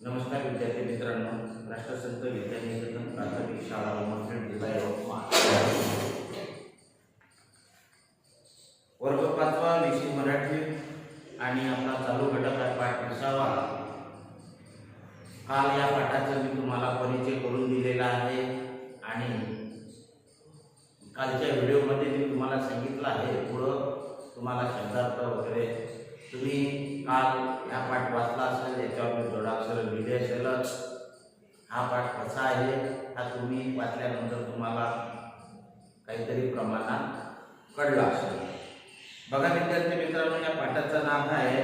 नमस्कार विद्यार्थी मित्रांनो. राष्ट्रसंत विद्यानिकेतन प्राथमिक शाळा उमरखेड जिल्हा यवतमाळ वर्ग पाचवा विषय मराठी आणि आपला चालू घटक आहे पाठ विसावा काल या पाठाचा मी तुम्हाला परिचय करून दिलेला आहे आणि कालच्या व्हिडिओमध्ये मी तुम्हाला सांगितलं आहे. पुढं तुम्हाला शब्दार्थ वगैरे तुम्ही काल हा पाठ वाचला असेल याच्यावर मी जोडाक्षर लिहिले असेलच हा पाठ कसा आहे हा तुम्ही वाचल्यानंतर तुम्हाला काहीतरी प्रमाणात कळला असेल. बघा विद्यार्थी मित्रांनो या पाठाचं नाव आहे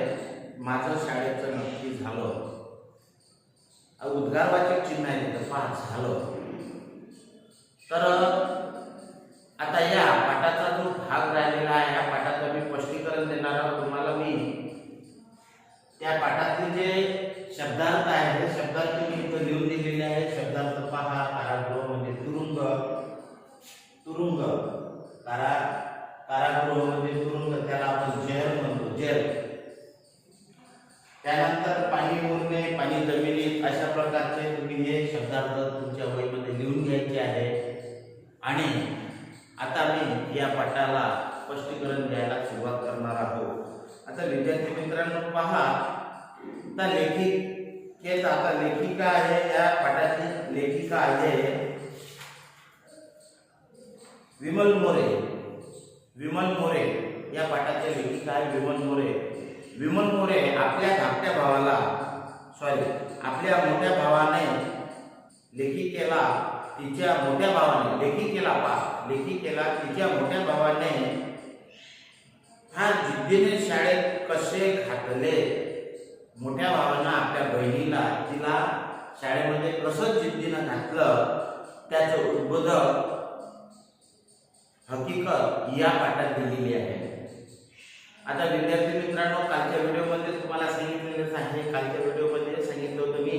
माझं शाळेचं नक्की झालं. उद्गारवाचक चिन्ह आहे तिथं पाच झालं. तर आणि आता मी या पाठाला स्पष्टीकरण द्यायला सुरुवात करणार आहोत. आता विद्यार्थी मित्रांनो पहा. आता लेखिकेत आता लेखिका आहे? या पाठाची लेखिका आहे? विमल मोरे. विमल मोरे. या पाठाचे लेखिका आहे विमल मोरे. विमल मोरे आपल्या धाकट्या भावाला सॉरी आपल्या मोठ्या भावाने लेखिकेला तिच्या मोठ्या भावाने लेखिकेला पा लेखिकेला तिच्या मोठ्या भावाने. फार जिद्दीने शाळेत कसे घातले? मोठ्या भावानं आपल्या बहिणीला तिला शाळेमध्ये कसं जिद्दीनं घातलं? त्याचं उद्बोधक हकीकत या पाठात दिलेली आहे. आता विद्यार्थी मित्रांनो कालच्या व्हिडिओमध्ये तुम्हाला सांगितलेलंच आहे कालच्या व्हिडिओमध्ये सांगितलं होतं मी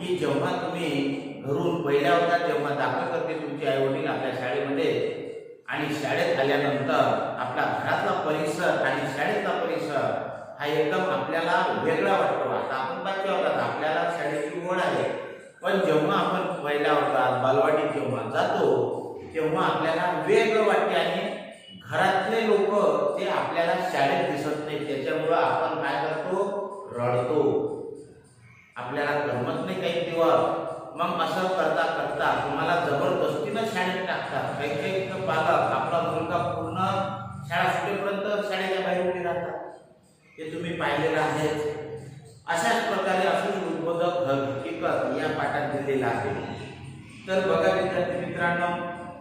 की जेव्हा तुम्ही घरून पहिल्या होता तेव्हा दाखल करते तुमचे आई वडील आपल्या शाळेमध्ये. आणि शाळेत आल्यानंतर आपला घरातला परिसर आणि शाळेतला परिसर हा एकदम आपल्याला वेगळा वाटतो. आता आपण पाचव्या होतात आपल्याला शाळेची ओढ आहे. पण जेव्हा आपण पहिल्या होतात बालवाडीत जेव्हा जातो तेव्हा आपल्याला वेगळं वाटते आणि घरातले लोक ते आपल्याला शाळेत दिसत नाही त्याच्यामुळं आपण काय करतो? रडतो. आपल्याला गमत नाही काही दिवस. मग असं करता करता तुम्हाला जबरदस्तीनं शाळेत टाकतात. काही काही पालक आपला मुलगा पूर्ण शाळा सुटेपर्यंत शाळेच्या बाहेर उभे राहतात. हे तुम्ही पाहिलेलं आहे. अशाच प्रकारे असंच उद्बोधक हकीकत या पाठात दिलेला आहे. तर बघा विद्यार्थी मित्रांनो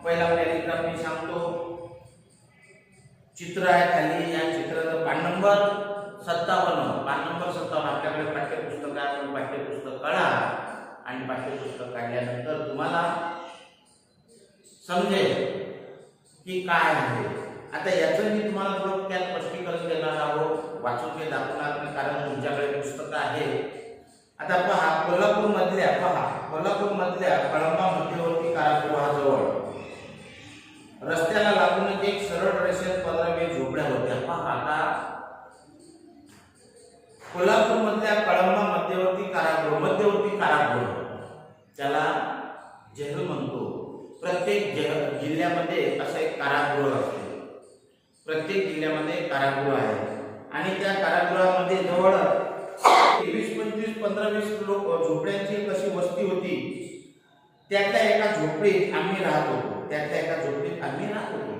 पहिला पॅरेग्राफ मी सांगतो. चित्र आहे खाली या चित्राचं पान नंबर सत्तावन्न पान नंबर सत्तावन्न आपल्याकडे पाठ्यपुस्तक आहे आपण पाठ्यपुस्तक काढा आणि पाठ्यपुस्तक काढल्यानंतर तुम्हाला समजेल की काय आहे. आता याचं मी तुम्हाला थोडं थोडक्यात स्पष्टीकरण देणार आहोत. वाचून ते दाखवणार नाही कारण तुमच्याकडे पुस्तकं आहे आता पहा कोल्हापूरमधल्या पहा कोल्हापूरमधल्या कळंबा मध्यवर्ती कारागृहाजवळ रस्त्याला लागूनच एक सरळ रेषेत पंधरा वीस झोपड्या होत्या. पहा आता. कोल्हापूरमधल्या प्रत्येक जिल्ह्यामध्ये असं एक कारागृह असते. प्रत्येक जिल्ह्यामध्ये कारागृह आहे. आणि त्या कारागृहामध्ये जवळ वीस पंचवीस पंधरा वीस लोक झोपड्यांची कशी वस्ती होती. त्यातल्या एका झोपडीत आम्ही राहत होतो. त्यातल्या एका झोपडीत आम्ही राहत होतो.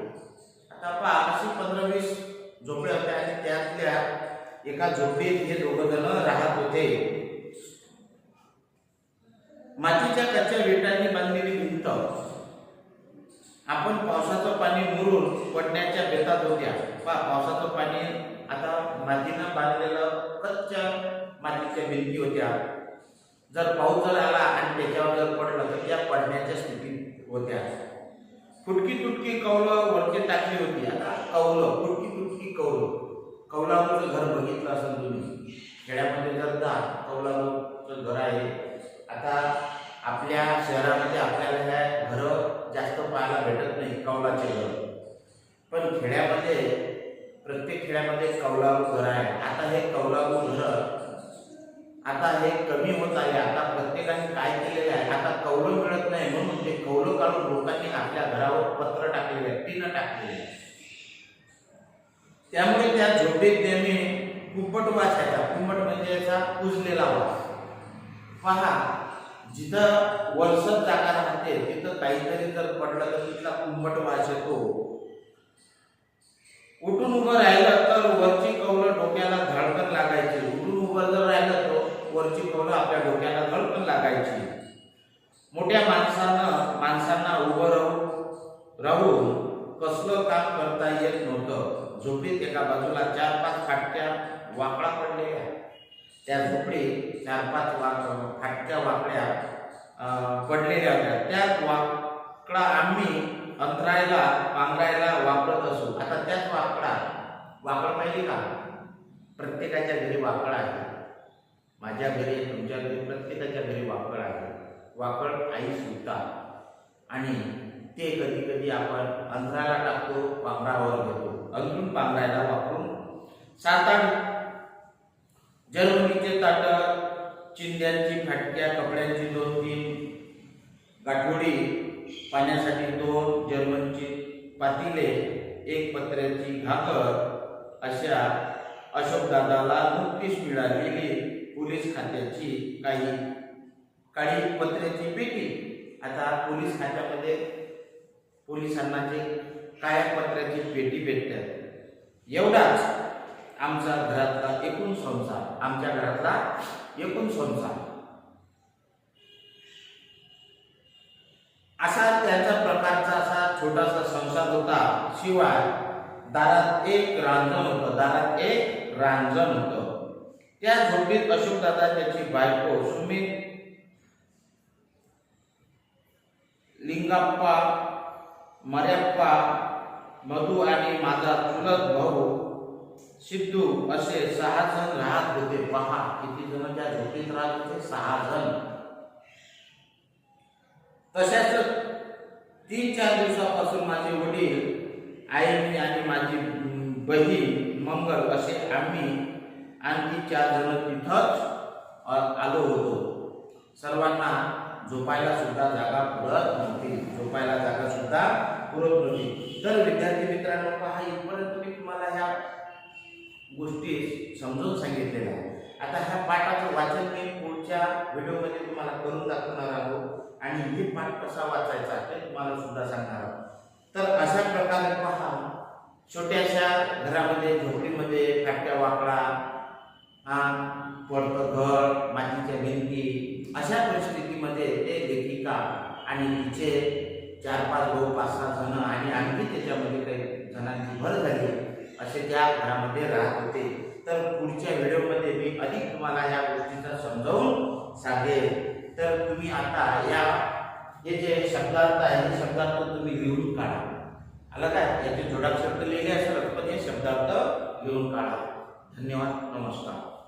आता पहा अशी पंधरा वीस झोपड्या होत्या आणि त्यातल्या एका झोपडीत हे दोघंजण राहत होते. मातीच्या कच्च्या विटांनी बांधलेली भिंत. आपण पावसाचं पाणी मुरून पडण्याच्या बेतात होत्या. पा पावसाचं पाणी आता मातीनं बांधलेलं कच्च्या मातीच्या भिंती होत्या. जर पाऊस जर आला आणि त्याच्यावर जर पडलं तर त्या पडण्याच्या स्थितीत होत्या. फुटकी तुटकी कौलं वरती टाकली होती. आता कौलं फुटकी तुटकी कौलं. कौलावरचं घर बघितलं असेल तुम्ही. खेड्यामध्ये जर जा कौलाचं घर आहे. आता आपल्या शहरामध्ये आपल्या भेटत नाही कौलाचे घर. पण खेड्यामध्ये प्रत्येक खेड्यामध्ये कौलारू घर आहे. आता हे कौलारू घर आता हे कमी होत आहे. आता प्रत्येकाने काय केलेलं आहे? आता कौलं मिळत नाही म्हणून ते कौलं काढून लोकांनी आपल्या घरावर पत्र टाकलेले आहे टीनं टाकलेले त्यामुळे त्या झोपेत नेहमी कुंपट वास यायचा कुंपट म्हणजे याचा कुजलेला वास. पहा जिथं वलसत जागा राहते तिथं काहीतरी जर पडलं तर तिथला कुंभट वास येतो. उठून उभं राहिलं तर वरची कवलं डोक्याला धडकन लागायची. उठून उभं जर राहिलं तर वरची कवलं आपल्या डोक्याला धडकन लागायची. मोठ्या माणसानं माणसांना उभं राहून राहून कसलं काम करता येत नव्हतं. झोपडीत एका बाजूला चार पाच फाटक्या वाकडा पडलेल्या. त्या झोपडीत चार पाच वाक फाटक्या वाकड्या पडलेल्या होत्या. त्याच वाकडा आम्ही अंतरायला पांघरायला वापरत असू. आता त्याच वाकडा वाकड पाहिजे का? प्रत्येकाच्या घरी वाकड आहे. माझ्या घरी तुमच्या घरी प्रत्येकाच्या घरी वाकड आहे. वाकड आई सुद्धा. आणि ते कधी कधी आपण अंतराला टाकतो पांघरावर घेतो. अजून पांघरायला वापरून सात आठ जर्मनीचे ताट चिंध्यांची फाटक्या कपड्यांची दोन तीन गाठोडी पाण्यासाठी दोन जर्मनची पातिले एक पत्र्याची घाकर अशा अशोकदादाला नुकतीच मिळालेली पोलीस खात्याची काही काळी पत्र्याची पेटी. आता पोलीस खात्यामध्ये पोलिसांना जे पत्र्याची पेटी भेटतात एवढाच आमचा घरात आमच्या घरातला एकूण संसार असा त्याचा प्रकारचा असा छोटासा संसार होता. शिवाय दारात एक रांजण होतं दारात एक रांजण होतं. त्या झोपडीत अशोकदादा त्याची बायको सुमित लिंगाप्पा मर्याप्पा मधू आणि माझा चुलत भाऊ सिद्धू असे सहा जण राहत होते. पहा किती जण त्या झोपडीत राहत होते? सहा जण. तशाच तीन चार दिवसापासून माझे वडील आई आणि माझी बहीण मंगल असे आम्ही आणखी चार जण तिथंच आलो होतो. सर्वांना झोपायला सुद्धा जागा पुरत नव्हती. झोपायला जागा सुद्धा पुरत नव्हती. तर विद्यार्थी मित्रांनो पहा इथपर्यंत मी तुम्हाला ह्या गोष्टी समजून सांगितलेल्या आहेत. आता ह्या पाठाचं वाचन मी पुढच्या व्हिडिओमध्ये तुम्हाला करून दाखवणार आहोत आणि हे पाठ कसा वाचायचा ते तुम्हाला सुद्धा सांगणार आहोत. तर अशा प्रकारे पहा छोट्याशा घरामध्ये झोपडीमध्ये फाटक्या वाकडा हा पडतं घर मातीच्या भिंती अशा परिस्थितीमध्ये ते लेखिका आणि तिचे चार पाच भाऊ पाच सहा जण आणि आणखी त्याच्यामध्ये काही जणांची भर झाली. असे त्या घरामध्ये राहत होते. तर पुढच्या व्हिडिओमध्ये मी अधिक तुम्हाला या गोष्टीचा समजावून सांगेल तर तुम्ही आता या हे जे शब्दार्थ आहे हे शब्दार्थ तुम्ही लिहून काढा. आलं काय? याचे जोडाक्षर शब्द लिहिले असतात पण हे शब्दार्थ लिहून काढा. धन्यवाद नमस्कार.